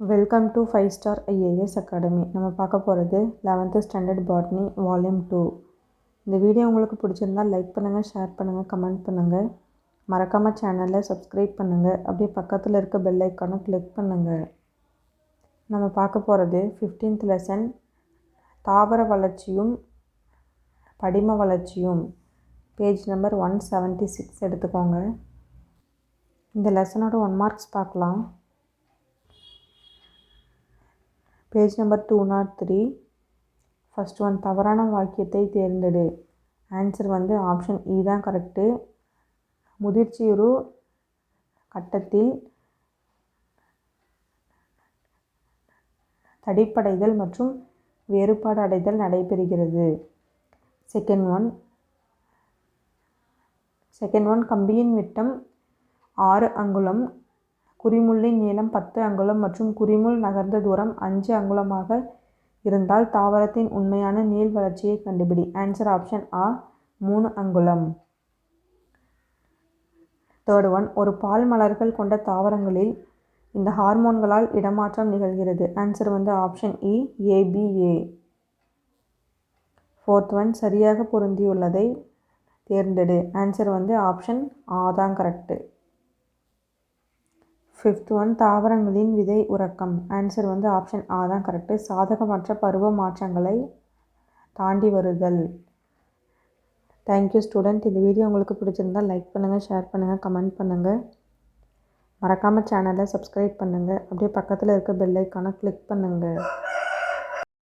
Welcome to five star IAS academy நம்ம பார்க்க போகிறது eleventh standard botany volume two இந்த வீடியோ உங்களுக்கு பிடிச்சிருந்தா லைக் பண்ணுங்கள் ஷேர் பண்ணுங்கள் கமெண்ட் பண்ணுங்கள் மறக்காமல் சேனலை சப்ஸ்கிரைப் பண்ணுங்கள் அப்படியே பக்கத்தில் இருக்க பெல் ஐக்கானும் கிளிக் பண்ணுங்கள் நம்ம பார்க்க போகிறது ஃபிஃப்டீன்த் லெசன் தாவர வளர்ச்சியும் படிம வளர்ச்சியும். Page number one seventy six எடுத்துக்கோங்க. இந்த லெசனோட ஒன் மார்க்ஸ் பார்க்கலாம். Page number two nought three first one தவறான வாக்கியத்தை தேர்ந்தெடு. ஆன்சர் வந்து ஆப்ஷன் இ e தான் கரெக்டு முதிர்ச்சியுறு கட்டத்தில் தடிப்படைதல் மற்றும் வேறுபாடு அடைதல் நடைபெறுகிறது. செகண்ட் ஒன் செகண்ட் ஒன் கம்பியின் விட்டம் ஆறு அங்குலம் குறிமுள்ளின் நீளம் பத்து அங்குலம் மற்றும் குறிமுள் நகர்ந்த தூரம் அஞ்சு அங்குலமாக இருந்தால் தாவரத்தின் உண்மையான நீள் வளர்ச்சியை கண்டுபிடி. ஆன்சர் ஆப்ஷன் ஆ மூணு அங்குலம். தேர்ட் ஒன் ஒரு பால் மலர்கள் கொண்ட தாவரங்களில் இந்த ஹார்மோன்களால் இடமாற்றம் நிகழ்கிறது. ஆன்சர் வந்து ஆப்ஷன் இ ஏபிஏ ஃபோர்த் ஒன் சரியாக பொருந்தியுள்ளதை தேர்ந்தெடு. ஆன்சர் வந்து ஆப்ஷன் ஆ தான் கரெக்டு ஃபிஃப்த் ஒன் தாவரங்களின் விதை உறக்கம். ஆன்சர் வந்து ஆப்ஷன் ஆ தான் கரெக்டு சாதகமற்ற பருவ மாற்றங்களை தாண்டி வருதல். தேங்க்யூ ஸ்டூடெண்ட் இந்த வீடியோ உங்களுக்கு பிடிச்சிருந்தால் லைக் பண்ணுங்கள் ஷேர் பண்ணுங்கள் கமெண்ட் பண்ணுங்கள் மறக்காமல் சேனலை சப்ஸ்கிரைப் பண்ணுங்கள் அப்படியே பக்கத்தில் இருக்க பெல்லைக்கான கிளிக் பண்ணுங்கள்